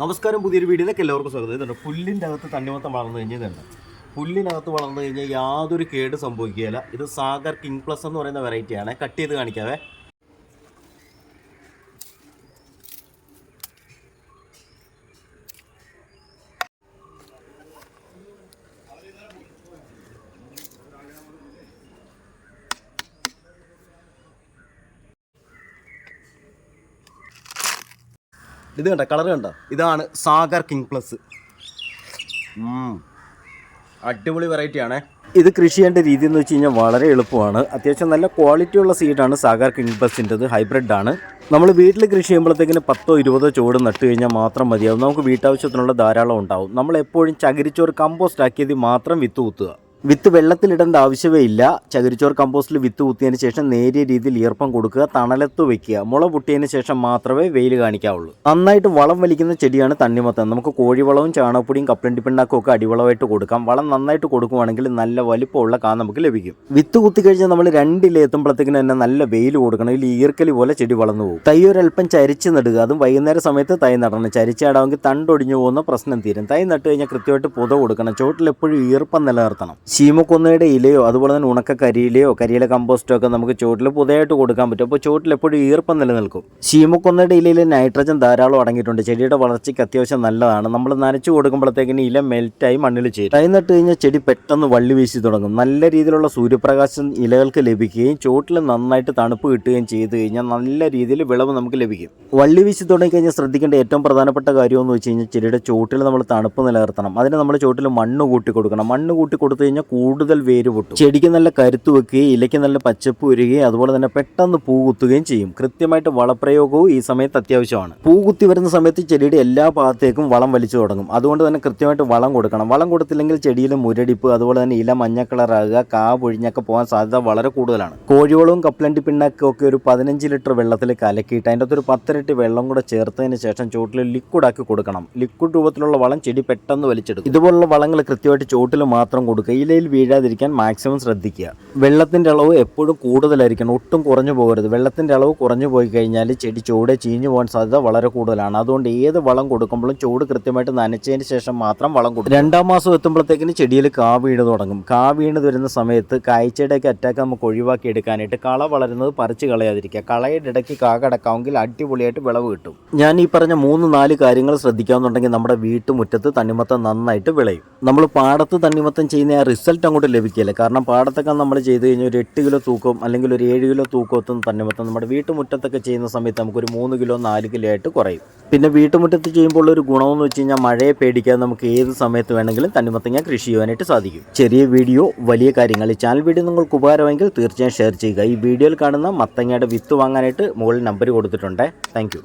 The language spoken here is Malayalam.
നമസ്കാരം പുതിയൊരു വീഡിയോയിലേക്ക് എല്ലാവർക്കും സ്വാഗതം. ഇതുണ്ട് പുല്ലിന്റെ അകത്ത് തണ്ണിമത്തം വളർന്നു കഴിഞ്ഞതുണ്ട് പുല്ലിനകത്ത് വളർന്നു കഴിഞ്ഞാൽ യാതൊരു കേട് സംഭവിക്കുകയില്ല. ഇത് സാഗർ കിങ് പ്ലസ് എന്ന് പറയുന്ന വെറൈറ്റിയാണ് കട്ട് ചെയ്ത് കാണിക്കാവേ. ഇത് കണ്ട? കളർ കണ്ട? ഇതാണ് സാഗർ കിങ് പ്ലസ്. അടിപൊളി വെറൈറ്റി ആണേ. ഇത് കൃഷി ചെയ്യേണ്ട രീതി എന്ന് വെച്ച് കഴിഞ്ഞാൽ വളരെ എളുപ്പമാണ്. അത്യാവശ്യം നല്ല ക്വാളിറ്റി ഉള്ള സീഡാണ് സാഗർ കിങ് പ്ലസിന്റെത് ഹൈബ്രിഡ് ആണ്. നമ്മൾ വീട്ടിൽ കൃഷി ചെയ്യുമ്പോഴത്തേക്കിന് പത്തോ ഇരുപതോ ചുവട് നട്ട് കഴിഞ്ഞാൽ മാത്രം മതിയാവും. നമുക്ക് വീട്ടാവശ്യത്തിനുള്ള ധാരാളം ഉണ്ടാവും. നമ്മൾ എപ്പോഴും ചകിരിച്ചോറ് കമ്പോസ്റ്റ് ആക്കിയത് മാത്രം വിത്ത് കുത്തുക. വിത്ത് വെള്ളത്തിലിടേണ്ട ആവശ്യമേ ഇല്ല. ചകിരിച്ചോർ കമ്പോസ്റ്റിൽ വിത്ത് കുത്തിയതിന് ശേഷം നേരിയ രീതിയിൽ ഈർപ്പം കൊടുക്കുക തണലത്ത് വെക്കുക. മുള പൊട്ടിയതിന് ശേഷം മാത്രമേ വെയിൽ കാണിക്കാവുള്ളൂ. നന്നായിട്ട് വളം വലിക്കുന്ന ചെടിയാണ് തണ്ണിമത്തൻ. നമുക്ക് കോഴിവളവും ചാണകപ്പൊടിയും കപ്പലണ്ടി പിണ്ണാക്കും ഒക്കെ അടിവളമായിട്ട് കൊടുക്കാം. വളം നന്നായിട്ട് കൊടുക്കുവാണെങ്കിൽ നല്ല വലിപ്പമുള്ള കാ നമുക്ക് ലഭിക്കും. വിത്ത് കുത്തി കഴിഞ്ഞാൽ നമ്മൾ രണ്ടില എത്തുമ്പോഴത്തേക്കിന് തന്നെ നല്ല വെയിൽ കൊടുക്കണം. ഇതിൽ ഈർക്കലി പോലെ ചെടി വളർന്നു പോകും. തൈ ഒരല്പം ചരിച്ച് നടുക. അതും വൈകുന്നേര സമയത്ത് തൈ നടണം. ചരിച്ചാടാമെങ്കിൽ തണ്ടൊടിഞ്ഞു പോകുന്ന പ്രശ്നം തീരും. തൈ നട്ട് കഴിഞ്ഞാൽ കൃത്യമായിട്ട് പുത കൊടുക്കണം. ചോട്ടിൽ എപ്പോഴും ഈർപ്പം നിലനിർത്തണം. ശീമക്കൊന്നയുടെ ഇലയോ അതുപോലെ തന്നെ ഉണക്ക കരിയിലയോ കരിയില കമ്പോസ്റ്റോ ഒക്കെ നമുക്ക് ചുവട്ടിൽ പുതിയായിട്ട് കൊടുക്കാൻ പറ്റും. അപ്പോൾ ചുവട്ടിൽ എപ്പോഴും ഈർപ്പം നിലനിൽക്കും. ചീമക്കുന്നയുടെ ഇലയിൽ നൈട്രജൻ ധാരാളം അടങ്ങിയിട്ടുണ്ട്. ചെടിയുടെ വളർച്ചയ്ക്ക് അത്യാവശ്യം നല്ലതാണ്. നമ്മൾ നനച്ചു കൊടുക്കുമ്പോഴത്തേക്കിന് ഇല മെൽറ്റായി മണ്ണിൽ ചേരും. തൈ കഴിഞ്ഞാൽ ചെടി പെട്ടെന്ന് വള്ളി വീശി തുടങ്ങും. നല്ല രീതിയിലുള്ള സൂര്യപ്രകാശം ഇലകൾക്ക് ലഭിക്കുകയും ചുവട്ടിൽ നന്നായിട്ട് തണുപ്പ് കിട്ടുകയും ചെയ്തു കഴിഞ്ഞാൽ നല്ല രീതിയിൽ വിളവ് നമുക്ക് ലഭിക്കും. വള്ളി വീശി തുടങ്ങി കഴിഞ്ഞാൽ ശ്രദ്ധിക്കേണ്ട ഏറ്റവും പ്രധാനപ്പെട്ട കാര്യം എന്ന് വെച്ച് കഴിഞ്ഞാൽ ചെടിയുടെ ചുവട്ടിൽ നമ്മൾ തണുപ്പ് നിലനിർത്തണം. അതിന് നമ്മൾ ചുവട്ടിൽ മണ്ണ് കൂട്ടി കൊടുക്കണം മണ്ണ് കൂട്ടി കൊടുത്തു കഴിഞ്ഞാൽ കൂടുതൽ വേര് പൊട്ടും. ചെടിക്ക് നല്ല കരുത്ത് വെക്കുകയും ഇലയ്ക്ക് നല്ല പച്ചപ്പ് വരികയും അതുപോലെ തന്നെ പെട്ടെന്ന് പൂ കുത്തുകയും ചെയ്യും. കൃത്യമായിട്ട് വളപ്രയോഗവും ഈ സമയത്ത് അത്യാവശ്യമാണ്. പൂ കുത്തി വരുന്ന സമയത്ത് ചെടിയുടെ എല്ലാ ഭാഗത്തേക്കും വളം വലിച്ചു തുടങ്ങും. അതുകൊണ്ട് തന്നെ കൃത്യമായിട്ട് വളം കൊടുക്കണം. വളം കൊടുത്തില്ലെങ്കിൽ ചെടിയിൽ മുരടിപ്പ് അതുപോലെ തന്നെ ഇല മഞ്ഞ കളറാകുക കാ പൊഴിഞ്ഞൊക്കെ പോകാൻ സാധ്യത വളരെ കൂടുതലാണ്. കോഴിവളവും കപ്പലണ്ടി പിണ്ണാക്കും ഒക്കെ ഒരു പതിനഞ്ച് ലിറ്റർ വെള്ളത്തിൽ കലക്കിയിട്ട് അതിന്റെ അകത്ത് ഒരു പത്തിരട്ടി വെള്ളം കൂടെ ചേർത്തതിന് ശേഷം ചുവട്ടിൽ ലിക്വിഡ് ആക്കി കൊടുക്കണം. ലിക്വിഡ് രൂപത്തിലുള്ള വളം ചെടി പെട്ടെന്ന് വലിച്ചെടുക്കും. ഇതുപോലുള്ള വളങ്ങൾ കൃത്യമായിട്ട് ചുവട്ടിൽ മാത്രം കൊടുക്കുക. ഇലയിൽ വീഴാതിരിക്കാൻ മാക്സിമം ശ്രദ്ധിക്കുക. വെള്ളത്തിന്റെ അളവ് എപ്പോഴും കൂടുതലായിരിക്കണം. ഒട്ടും കുറഞ്ഞു പോകരുത്. വെള്ളത്തിന്റെ അളവ് കുറഞ്ഞു പോയി കഴിഞ്ഞാൽ ചെടി ചൂട് ചീഞ്ഞു പോകാൻ സാധ്യത വളരെ കൂടുതലാണ്. അതുകൊണ്ട് ഏത് വളം കൊടുക്കുമ്പോഴും ചൂട് കൃത്യമായിട്ട് നനച്ചതിന് ശേഷം മാത്രം വളം കൊടുക്കും രണ്ടാം മാസം എത്തുമ്പോഴത്തേക്കിന് ചെടിയിൽ കാ വീണ് തുടങ്ങും. കാ വീണ് വരുന്ന സമയത്ത് കായ്ച്ചയുടെയൊക്കെ അറ്റാക്ക് നമുക്ക് ഒഴിവാക്കി എടുക്കാനായിട്ട് കള വളരുന്നത് പറിച്ച് കളയാതിരിക്കുക. കളയുടെ ഇടയ്ക്ക് കാ കിടക്കാമെങ്കിൽ അടിപൊളിയായിട്ട് വിളവ് കിട്ടും. ഞാൻ ഈ പറഞ്ഞ മൂന്ന് നാല് കാര്യങ്ങൾ ശ്രദ്ധിക്കാമെന്നുണ്ടെങ്കിൽ നമ്മുടെ വീട്ടുമുറ്റത്ത് തണ്ണിമത്തം നന്നായിട്ട് വിളയും. നമ്മൾ പാടത്ത് തണ്ണിമത്തം ചെയ്യുന്ന ആ റിസൾട്ട് അങ്ങോട്ട് ലഭിക്കില്ല കാരണം പാടത്തൊക്കെ നമ്മൾ ചെയ്ത് കഴിഞ്ഞാൽ ഒരു എട്ട് കിലോ തൂക്കം അല്ലെങ്കിൽ ഒരു ഏഴ് കിലോ തൂക്കത്തും മൊത്തം നമ്മുടെ വീട്ടുമുറ്റത്തൊക്കെ ചെയ്യുന്ന സമയത്ത് നമുക്കൊരു മൂന്ന് കിലോ നാല് കിലോ ആയിട്ട് കുറയും. പിന്നെ വീട്ടുമുറ്റത്ത് ചെയ്യുമ്പോൾ ഒരു ഗുണമെന്ന് വെച്ച് കഴിഞ്ഞാൽ മഴയെ പേടിക്കാതെ നമുക്ക് ഏത് സമയത്ത് വേണമെങ്കിലും തണ്ണിമത്തങ്ങ കൃഷി ചെയ്യാനായിട്ട് സാധിക്കും. ചെറിയ വീഡിയോ വലിയ കാര്യങ്ങൾ. ഈ ചാനൽ വീഡിയോ നിങ്ങൾക്ക് ഉപകാരമെങ്കിൽ തീർച്ചയായും ഷെയർ ചെയ്യുക. ഈ വീഡിയോയിൽ കാണുന്ന മത്തങ്ങയുടെ വിത്ത് വാങ്ങാനായിട്ട് മുകളിൽ നമ്പർ കൊടുത്തിട്ടുണ്ട്. താങ്ക്